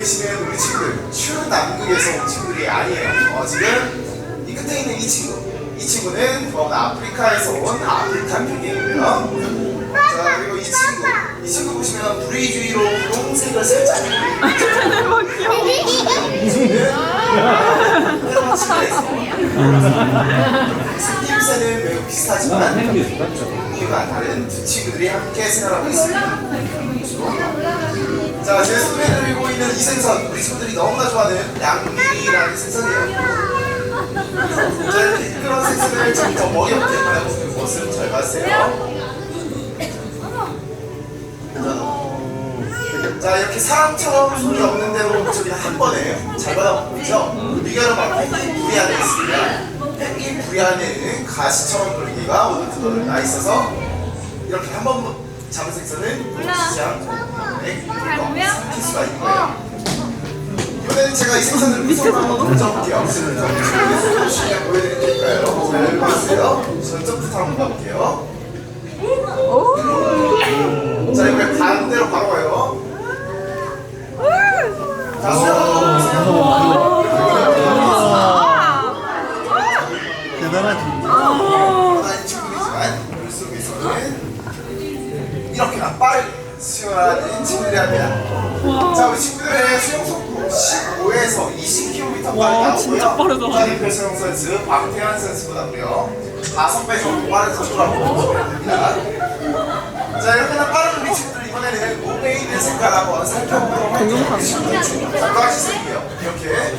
계시는 우리 친구들 추남극에서 온 친구들이 아니에요. 어, 지금 이 끝에 있는 이 친구, 이 친구는 먼 아프리카에서 온 아프리카 펭귄이고요. 자 그리고 이 친구, 이 친구 보시면 불의주의로 분홍색을 살짝 새로운 생김새는 매우 비슷하지만 이유가 다른 두 친구들이 함께 생활하고 있습니다. 자, 제 있는 이 생선, 우리 친구들이 너무나 좋아하는 양미리라는 생선이에요. 자, 이렇게 그런 생선을 좀더 머리 없게 발라보는 모습 잘 봤어요. 자, 이렇게 사람처럼 손이 없는 대로 저기 한 번에 잘 받아보죠. 비결은 바로 펭귄 부리 안에 있습니다. 펭귄 부리 안에는 가시처럼 돌기가 오늘 두더를 나 있어서 이렇게 한 번 잡은 생선은 놓치지 않고 네, 삼킬 수가 있는 거예요. 이번에는 제가 이 생선을 무서워 한번 던져볼게요. 시간 보여드릴까요? 잘 보세요. 전점부터 한번 가볼게요. 자, 이번에 반대로 바로 가요. 자, 대단하지. 하나의 친구이지만 물속에서는 이렇게 나 빠르게 수영하는 친구들이 합니다. 자, 우리 친구들의 수영 속도 15에서 20km 와, 빠르게 진짜. 빠르다. 국가대표 수영 선수 박태환 선수보다도요. 5배 정도 빠른 선수라고 보시면 됩니다. 자, 이렇게나 빠른 우리 친구들 이번에는 몸에 있는 색깔 한번 살펴보도록 할게요. 가지 색이에요. 이렇게